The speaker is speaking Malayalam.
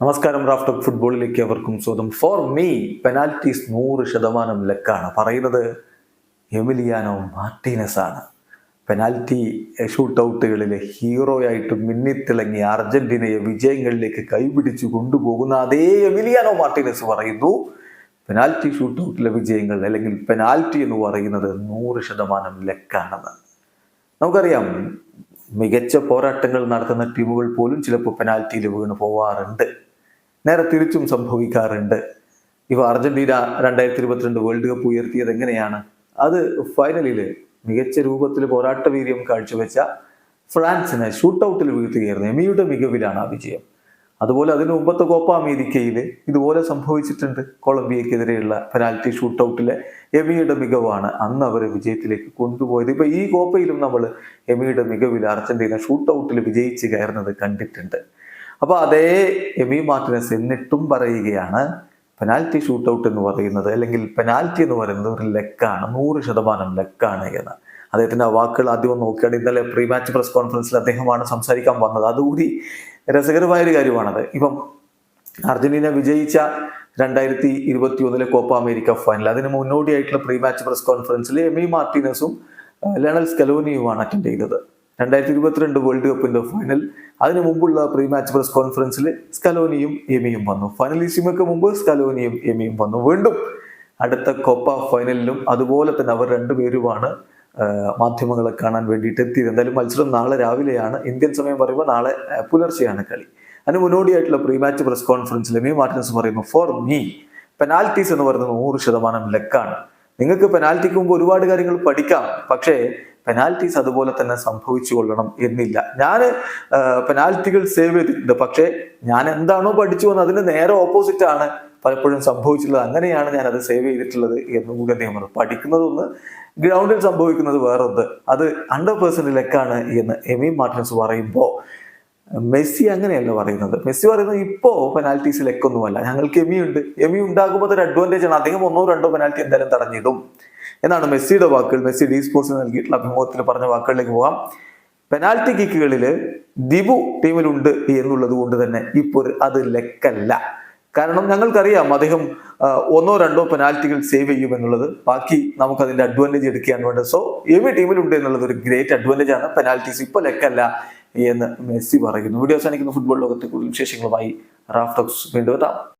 നമസ്കാരം റാഫ്റ്റർ ഫുട്ബോളിലേക്ക് അവർക്കും സ്വന്തം ഫോർ മീ പെനാൽറ്റീസ് നൂറ് ശതമാനം ലക്കാണ്. പറയുന്നത് എമിലിയാനോ മാർട്ടീനസ് ആണ് പെനാൽറ്റി ഷൂട്ട് ഔട്ടുകളിലെ ഹീറോയായിട്ട് മിന്നിത്തിളങ്ങി അർജന്റീനയെ വിജയങ്ങളിലേക്ക് കൈപിടിച്ചു കൊണ്ടുപോകുന്ന അതേ എമിലിയാനോ മാർട്ടീനസ് പറയുന്നു. പെനാൽറ്റി ഷൂട്ട് ഔട്ടിലെ വിജയങ്ങൾ അല്ലെങ്കിൽ പെനാൽറ്റി എന്ന് പറയുന്നത് നൂറ് ശതമാനം ലക്കാണെന്ന്. നമുക്കറിയാം മികച്ച പോരാട്ടങ്ങൾ നടത്തുന്ന ടീമുകൾ പോലും ചിലപ്പോൾ പെനാൽറ്റിയിൽ വീണ് പോവാറുണ്ട്. നേരെ തിരിച്ചും സംഭവിക്കാറുണ്ട്. ഇവ അർജന്റീന രണ്ടായിരത്തി ഇരുപത്തിരണ്ട് വേൾഡ് കപ്പ് ഉയർത്തിയത് എങ്ങനെയാണ്? അത് ഫൈനലിൽ മികച്ച രൂപത്തിൽ പോരാട്ട വീര്യം കാഴ്ചവെച്ച ഫ്രാൻസിനെ ഷൂട്ട് ഔട്ടിൽ വീഴ്ത്തുകയായിരുന്നു എമിയുടെ മികവിലാണ് ആ വിജയം. അതുപോലെ അതിന് മുമ്പത്തെ കോപ്പ അമേരിക്കയിൽ ഇതുപോലെ സംഭവിച്ചിട്ടുണ്ട്. കൊളംബിയക്കെതിരെയുള്ള പെനാൽറ്റി ഷൂട്ട് ഔട്ടിലെ എമിയുടെ മികവാണ് അന്ന് അവരെ വിജയത്തിലേക്ക് കൊണ്ടുപോയത്. ഇപ്പൊ ഈ കോപ്പയിലും നമ്മൾ എമിയുടെ മികവിൽ അർജന്റീന ഷൂട്ട് ഔട്ടിൽ വിജയിച്ച് കയറുന്നത് കണ്ടിട്ടുണ്ട്. അപ്പൊ അതേ എമി മാർട്ടിനസ് എന്നിട്ടും പറയുകയാണ് പെനാൽറ്റി ഷൂട്ട് ഔട്ട് എന്ന് പറയുന്നത് അല്ലെങ്കിൽ പെനാൽറ്റി എന്ന് പറയുന്നത് ഒരു ലെക്കാണ് നൂറ് ശതമാനം ലെക്കാണ് എന്ന്. അദ്ദേഹത്തിന്റെ ആ വാക്കുകൾ ആദ്യം നോക്കിയാണ് ഇന്നലെ പ്രീ മാച്ച് പ്രസ് കോൺഫറൻസിൽ അദ്ദേഹമാണ് സംസാരിക്കാൻ വന്നത്. അതുകൂടി രസകരമായ ഒരു കാര്യമാണത്. ഇപ്പം അർജന്റീന വിജയിച്ച രണ്ടായിരത്തി ഇരുപത്തി ഒന്നിലെ കോപ്പ അമേരിക്ക ഫൈനൽ അതിന് മുന്നോടിയായിട്ടുള്ള പ്രീ മാച്ച് പ്രസ് കോൺഫറൻസിൽ എമി മാർട്ടിനസും ലണൽ സ്കലോനിയുമാണ് അറ്റൻഡ് ചെയ്തത്. രണ്ടായിരത്തി ഇരുപത്തിരണ്ട് വേൾഡ് കപ്പിന്റെ ഫൈനൽ അതിനു മുമ്പുള്ള പ്രീ മാച്ച് പ്രസ് കോൺഫറൻസിൽ സ്കലോനിയും എമിയും വന്നു. ഫൈനലിസിമയ്ക്ക് മുമ്പ് സ്കലോനിയും എമിയും വന്നു. വീണ്ടും അടുത്ത കോപ്പ ഫൈനലിലും അതുപോലെ തന്നെ അവർ രണ്ടുപേരുമാണ് മാധ്യമങ്ങളെ കാണാൻ വേണ്ടിയിട്ട് എത്തിയത്. എന്തായാലും മത്സരം നാളെ രാവിലെയാണ്. ഇന്ത്യൻ സമയം പറയുമ്പോൾ നാളെ പുലർച്ചെയാണ് കളി. അതിന് മുന്നോടിയായിട്ടുള്ള പ്രീ മാച്ച് പ്രസ് കോൺഫറൻസിൽ എമി മാർട്ടിനസ് പറയുന്നു ഫോർ മീ പെനാൽറ്റീസ് എന്ന് പറയുന്നത് നൂറ് ശതമാനം ലെക്കാണ്. നിങ്ങൾക്ക് പെനാൽറ്റിക്ക് മുമ്പ് ഒരുപാട് കാര്യങ്ങൾ പഠിക്കാം. പക്ഷേ പെനാൽറ്റീസ് അതുപോലെ തന്നെ സംഭവിച്ചു കൊള്ളണം എന്നില്ല. ഞാൻ പെനാൽറ്റികൾ സേവ് ചെയ്തിട്ടുണ്ട്. പക്ഷേ ഞാൻ എന്താണോ പഠിച്ചു വന്നത് അതിന് നേരെ ഓപ്പോസിറ്റ് ആണ് പലപ്പോഴും സംഭവിച്ചിട്ടുള്ളത്. അങ്ങനെയാണ് ഞാൻ അത് സേവ് ചെയ്തിട്ടുള്ളത് എന്ന് കൂടി അദ്ദേഹം പഠിക്കുന്നതൊന്ന് ഗ്രൗണ്ടിൽ സംഭവിക്കുന്നത് വേറൊന്ന്. അത് ഹൺഡ്രഡ് പെർസെന്റ് ലെക്കാണ് എന്ന് എമി മാർട്ടിൻസ് പറയുമ്പോൾ മെസ്സി അങ്ങനെയല്ല പറയുന്നത്. മെസ്സി പറയുന്നത് ഇപ്പോ പെനാൽറ്റീസ് ലെക്കൊന്നുമല്ല. ഞങ്ങൾക്ക് എമി ഉണ്ട് എമി ഉണ്ടാകുമ്പോൾ ഒരു അഡ്വാന്റേജ് ആണ്. അദ്ദേഹം ഒന്നോ രണ്ടോ പെനാൽറ്റി എന്തായാലും തടഞ്ഞിടും. എന്നാണ് മെസ്സിയുടെ വാക്കുകൾ. മെസ്സി ഡി സ്പോർട്സിന് നൽകിയിട്ടുള്ള അഭിമുഖത്തിൽ പറഞ്ഞ വാക്കുകളിലേക്ക് പോകാം. പെനാൽറ്റി കിക്കുകളിൽ ദിബു ടീമിലുണ്ട് എന്നുള്ളത് കൊണ്ട് തന്നെ ഇപ്പോൾ അത് ലെക്കല്ല. കാരണം ഞങ്ങൾക്കറിയാം അദ്ദേഹം ഒന്നോ രണ്ടോ പെനാൽറ്റികൾ സേവ് ചെയ്യും എന്നുള്ളത്. ബാക്കി നമുക്ക് അതിന്റെ അഡ്വാന്റേജ് എടുക്കുകയാണ് വേണ്ടത് സോ എവി ടീമിലുണ്ട് എന്നുള്ളത് ഒരു ഗ്രേറ്റ് അഡ്വാന്റേജ് ആണ്. പെനാൽറ്റീസ് ഇപ്പോൾ ലെക്കല്ല എന്ന് മെസ്സി പറയുന്നു. വീഡിയോ അവസാനിക്കുന്ന. ഫുട്ബോൾ ലോകത്തെ കൂടുതൽ വിശേഷങ്ങളുമായി റാഫ്റ്റോക്സ് വീണ്ടും എത്താം.